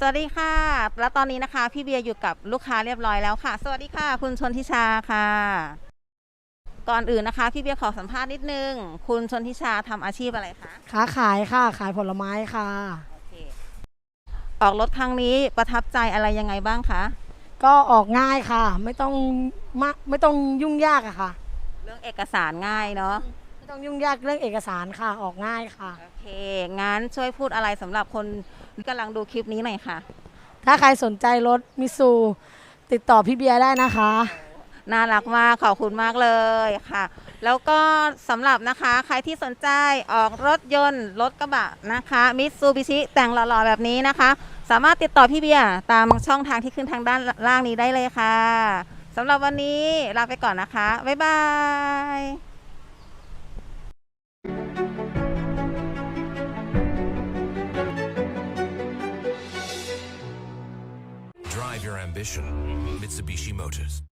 สวัสดีค่ะ แล้วตอนนี้นะคะ พี่เบียร์อยู่กับลูกค้าเรียบร้อยแล้วค่ะ สวัสดีค่ะ คุณชนทิชาค่ะ ก่อนอื่นนะคะ พี่เบียร์ขอสัมภาษณ์นิดนึง คุณชนทิชาทำอาชีพอะไรคะค้าขายค่ะ ขายผลไม้ค่ะ โอเค ออกรถครั้งนี้ประทับใจอะไรยังไงบ้างคะ ก็ออกง่ายค่ะ ไม่ต้องมะไม่ต้องยุ่งยากอะค่ะ เรื่องเอกสารง่ายเนาะไม่ต้องยุ่งยากเรื่องเอกสารค่ะออกง่ายค่ะ โอเคงั้นช่วยพูดอะไรสำหรับคนที่กำลังดูคลิปนี้หน่อยค่ะ ถ้าใครสนใจรถมิซูติดต่อพี่เบียร์ได้นะคะ น่ารักมากขอบคุณมากเลยค่ะ แล้วก็สำหรับนะคะใครที่สนใจออกรถยนต์ รถกระบะนะคะมิตซูบิชิแต่งหล่อๆแบบนี้นะคะ สามารถติดต่อพี่เบียร์ตามช่องทางที่ขึ้นทางด้านล่างนี้ได้เลยค่ะสำหรับวันนี้ลาไปก่อนนะคะ บ๊ายบาย Drive your ambition. Mitsubishi Motors.